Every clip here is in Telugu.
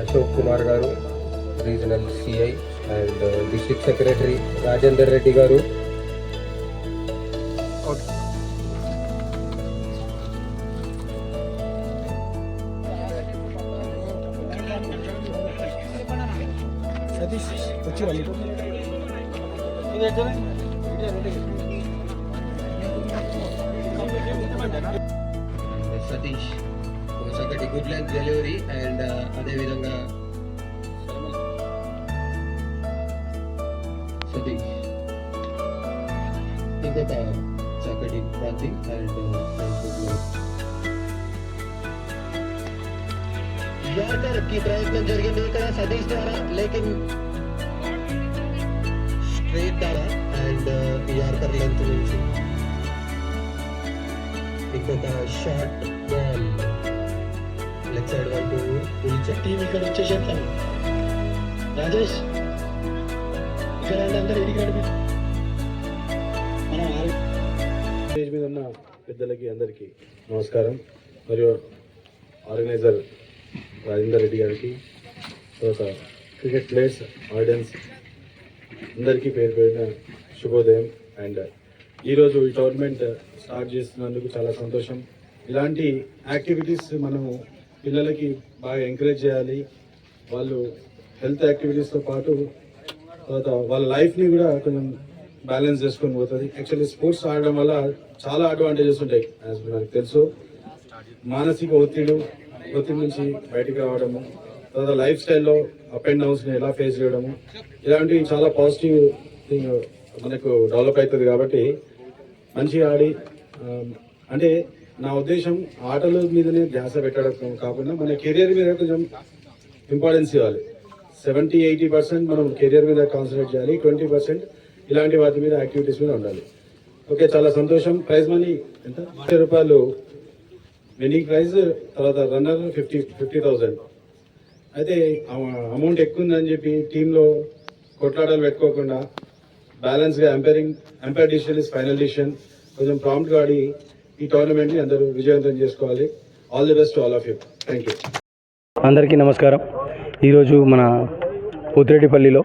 అశోక్ కుమార్ గారు regional CI and district secretary Rajender Reddy గారు. ఓకే సతీష్ వచ్చి రండి సతీష్ ఒక చక్కటి good luck delivery and uh, అదేవిధంగా సతీష్ ఇంకొక చక్కటి బంతి అండ్ uh, యార్కర్కి ప్రయత్నం జరిగింది. ఇక్కడ సతీష్ ద్వారా లేకిన్ స్ట్రైట్ ద్వారా అండ్ uh, యార్కర్ లెంత్ నుంచి ఇంకొక షార్ట్ బాల్ లెగ్ సైడ్ వైపు పిలిచే టీం ఇక్కడ వచ్చేసేస్తాను రాజేష్ ఇక్కడ అందరూ అందరు ఇడికి రండి. మనం స్టేజ్ మీద ఉన్న పెద్దలకి అందరికీ నమస్కారం. మరియు ఆర్గనైజర్ రాజేందర్ రెడ్డి గారికి తర్వాత క్రికెట్ ప్లేయర్స్ ఆడియన్స్ అందరికీ పేరు పేరున శుభోదయం అండ్ ఈరోజు ఈ టోర్నమెంట్ స్టార్ట్ చేస్తున్నందుకు చాలా సంతోషం. ఇలాంటి యాక్టివిటీస్ మనము పిల్లలకి బాగా ఎంకరేజ్ చేయాలి. వాళ్ళు హెల్త్ యాక్టివిటీస్తో పాటు తర్వాత వాళ్ళ లైఫ్ని కూడా కొంచెం బ్యాలెన్స్ చేసుకొని పోతుంది. యాక్చువల్లీ స్పోర్ట్స్ ఆడడం వల్ల చాలా అడ్వాంటేజెస్ ఉంటాయి యాజ్ మనకు తెలుసు. మానసిక ఒత్తిడి ఒత్తిడి నుంచి బయటకు రావడము తర్వాత లైఫ్ స్టైల్లో అప్ అండ్ డౌన్స్ని ఎలా ఫేస్ చేయడము ఇలాంటివి చాలా పాజిటివ్ థింగ్ మనకు డెవలప్ అవుతుంది కాబట్టి మంచిగా ఆడి అంటే నా ఉద్దేశం ఆటల మీదనే ధ్యాస పెట్టడం కాకుండా మన కెరియర్ మీద కొంచెం ఇంపార్టెన్స్ ఇవ్వాలి. సెవెంటీ ఎయిటీ పర్సెంట్ మనం కెరియర్ మీద కాన్సన్ట్రేట్ చేయాలి ట్వంటీ పర్సెంట్ ఇలాంటి వాటి మీద యాక్టివిటీస్ మీద ఉండాలి. ఓకే చాలా సంతోషం. ప్రైజ్ మనీ ఎంత? లక్ష రూపాయలు విన్నింగ్ ప్రైజ్ తర్వాత రన్నర్ ఫిఫ్టీ ఫిఫ్టీ థౌజండ్ అయితే అమౌంట్ ఎక్కువ ఉందని చెప్పి టీంలో కొట్లాటలు పెట్టుకోకుండా బ్యాలెన్స్గా umpiring umpire decision is final decision కొంచెం ప్రాంప్ట్గా ఆడి ఈ టోర్నమెంట్ని అందరూ విజయవంతం చేసుకోవాలి. All the best all of you thank you అందరికీ నమస్కారం. ఈరోజు మన పోతిరెడ్డిపల్లిలో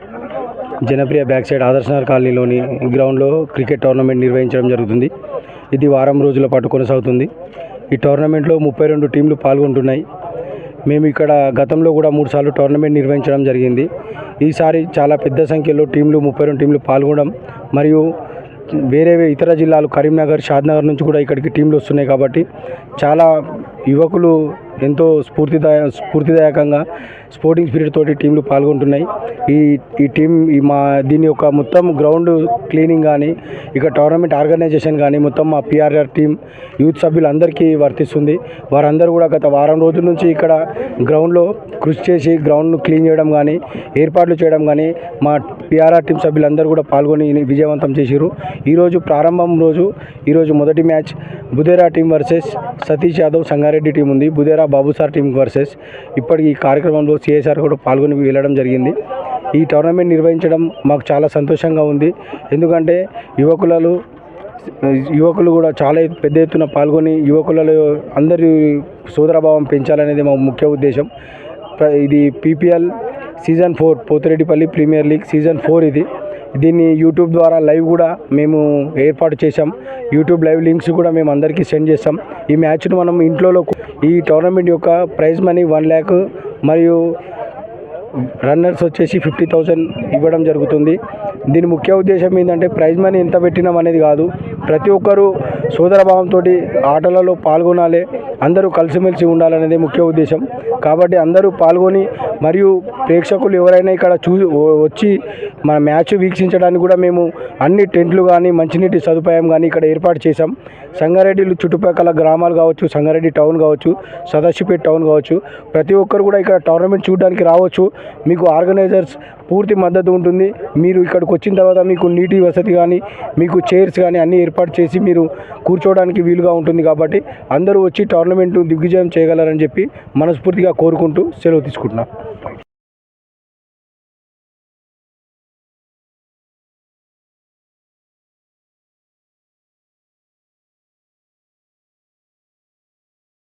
జనప్రియ బ్యాక్ సైడ్ ఆదర్శనగర్ కాలనీలోని గ్రౌండ్లో క్రికెట్ టోర్నమెంట్ నిర్వహించడం జరుగుతుంది. ఇది వారం రోజుల పాటు కొనసాగుతుంది. ఈ టోర్నమెంట్లో ముప్పై రెండు టీంలు పాల్గొంటున్నాయి. మేము ఇక్కడ గతంలో కూడా మూడు సార్లు టోర్నమెంట్ నిర్వహించడం జరిగింది. ఈసారి చాలా పెద్ద సంఖ్యలో టీంలు ముప్పై రెండు టీంలు పాల్గొనడం మరియు వేరే ఇతర జిల్లాలు కరీంనగర్ షాద్నగర్ నుంచి కూడా ఇక్కడికి టీంలు వస్తున్నాయి కాబట్టి చాలా యువకులు ఎంతో స్ఫూర్తిదాయ స్ఫూర్తిదాయకంగా స్పోర్టింగ్ స్పిరిట్ తోటి టీంలు పాల్గొంటున్నాయి. ఈ ఈ టీం ఈ మా దీని యొక్క మొత్తం గ్రౌండ్ క్లీనింగ్ కానీ ఇక టోర్నమెంట్ ఆర్గనైజేషన్ కానీ మొత్తం మా పిఆర్ఆర్ టీం యూత్ సభ్యులందరికీ వర్తిస్తుంది. వారందరూ కూడా గత వారం రోజుల నుంచి ఇక్కడ గ్రౌండ్లో కృషి చేసి గ్రౌండ్ను క్లీన్ చేయడం కానీ ఏర్పాట్లు చేయడం కానీ మా పిఆర్ఆర్ టీం సభ్యులందరూ కూడా పాల్గొని విజయవంతం చేసిరు ఈరోజు ప్రారంభం రోజు ఈరోజు మొదటి match Budhera team versus Satish Yadav Sangareddy team ఉంది. Budhera Babu sir team versus. ఇప్పటికి ఈ కార్యక్రమంలో సిఎస్ఆర్ కూడా పాల్గొని వెళ్ళడం జరిగింది. ఈ టోర్నమెంట్ నిర్వహించడం మాకు చాలా సంతోషంగా ఉంది. ఎందుకంటే యువకులలో యువకులు కూడా చాలా పెద్ద ఎత్తున పాల్గొని యువకులలో అందరి సోదరభావం పెంచాలనేది మా ముఖ్య ఉద్దేశం. ప్ర- ఇది PPL season four Pothireddypally premier league season four ఇది. దీన్ని యూట్యూబ్ ద్వారా లైవ్ కూడా మేము ఏర్పాటు చేశాం. యూట్యూబ్ లైవ్ లింక్స్ కూడా మేము అందరికీ సెండ్ చేస్తాం. ఈ మ్యాచ్ను మనం ఇంట్లో ఈ టోర్నమెంట్ యొక్క ప్రైజ్ మనీ వన్ ల్యాక్ మరియు రన్నర్స్ వచ్చేసి ఫిఫ్టీ థౌజండ్ ఇవ్వడం జరుగుతుంది. దీని ముఖ్య ఉద్దేశం ఏంటంటే ప్రైజ్ మనీ ఎంత పెట్టినాం అనేది కాదు. ప్రతి ఒక్కరూ సోదరభావంతో ఆటలలో పాల్గొనాలి. అందరూ కలిసిమెలిసి ఉండాలనేది ముఖ్య ఉద్దేశం. కాబట్టి అందరూ పాల్గొని మరియు ప్రేక్షకులు ఎవరైనా ఇక్కడ చూ వచ్చి మన మ్యాచ్ వీక్షించడానికి కూడా మేము అన్ని టెంట్లు కానీ మంచినీటి సదుపాయం కానీ ఇక్కడ ఏర్పాటు చేశాం. సంగారెడ్డి చుట్టుపక్కల గ్రామాలు కావచ్చు సంగారెడ్డి టౌన్ కావచ్చు సదాశివపేట టౌన్ కావచ్చు ప్రతి ఒక్కరు కూడా ఇక్కడ టోర్నమెంట్ చూడడానికి రావచ్చు. మీకు ఆర్గనైజర్స్ పూర్తి మద్దతు ఉంటుంది. మీరు ఇక్కడికి వచ్చిన తర్వాత మీకు నీటి వసతి కానీ మీకు చైర్స్ కానీ అన్నీ ఏర్పాటు చేసి మీరు కూర్చోవడానికి వీలుగా ఉంటుంది కాబట్టి అందరూ వచ్చి టోర్నమెంట్ గవర్నమెంట్ దిగ్విజయం చేయగలరని చెప్పి మనస్ఫూర్తిగా కోరుకుంటూ సెలవు తీసుకుంటున్నాను